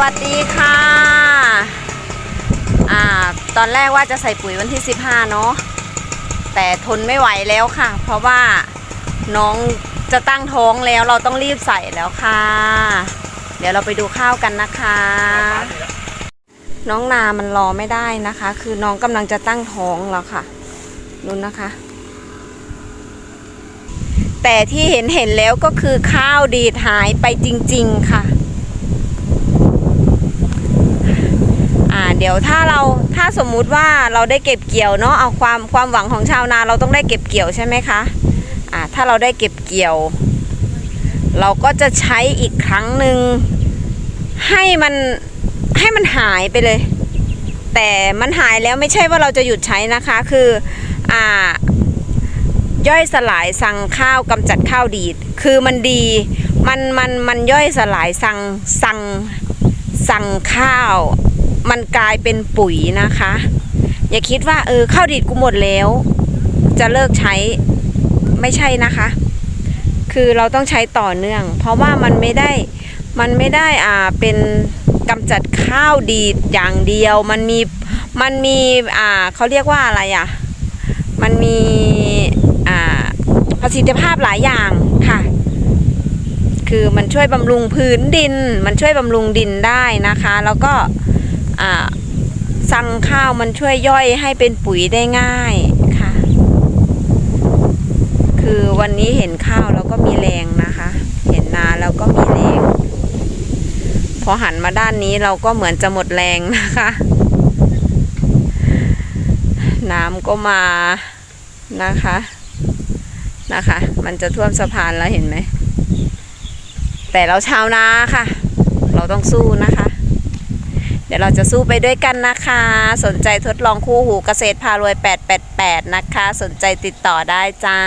วัสดีค่ะ อ่า ตอนแรกว่าจะใส่ปุ๋ยวันที่ 15 เนาะ แต่ทนไม่ไหวแล้วค่ะ เพราะว่าน้องจะตั้งท้องแล้วเราต้องรีบใส่แล้วค่ะ เดี๋ยวเราไปดูข้าวกันนะคะ น้องนามันรอไม่ได้นะคะ คือน้องกำลังจะตั้งท้องแล้วค่ะนุ่นนะคะ แต่ที่เห็นเห็นแล้วก็คือข้าวดีดหายไปจริง ๆ ค่ะ อ่า เดี๋ยวถ้าเราถ้าสมมุติว่าเราได้เก็บเกี่ยวเนาะเอาความความหวังของชาวนาเราต้องได้เก็บเกี่ยวใช่ไหมคะอ่าถ้าเราได้เก็บเกี่ยว เราก็จะใช้อีกครั้งหนึ่งให้มันให้มันหายไปเลย แต่มันหายแล้วไม่ใช่ว่าเราจะหยุดใช้นะคะคืออ่าย่อยสลายสั่งข้าวกำจัดข้าวดีด คือมันดีมันมันมันย่อยสลายสั่งสั่งสั่งข้าว มันกลายเป็นปุ๋ยนะคะ อย่าคิดว่าเออข้าวดีดกูหมดแล้ว จะเลิกใช้ไม่ใช่นะคะ คือเราต้องใช้ต่อเนื่อง เพราะว่ามันไม่ได้มันไม่ได้อ่าเป็นกำจัดข้าวดีดอย่างเดียว มันมีมันมีอ่าเขาเรียกว่าอะไรอะมันมีอ่าประสิทธิภาพหลายอย่างค่ะ คือมันช่วยบำรุงพื้นดิน มันช่วยบำรุงดินได้นะคะ แล้วก็ สั่งข้าวมันช่วยย่อยให้เป็นปุ๋ยได้ง่ายค่ะ คือวันนี้เห็นข้าวแล้วก็มีแรงนะคะ เห็นนาแล้วก็มีแรง พอหันมาด้านนี้เราก็เหมือนจะหมดแรงนะคะ น้ำก็มานะคะนะคะ มันจะท่วมสะพานแล้วเห็นไหม แต่เราชาวนาค่ะ เราต้องสู้นะคะ ดี๋ยวเราจะสู้ไปด้วยกันนะคะ สนใจทดลองคู่หูเกษตรพารวย 888 นะคะ สนใจติดต่อได้จ้า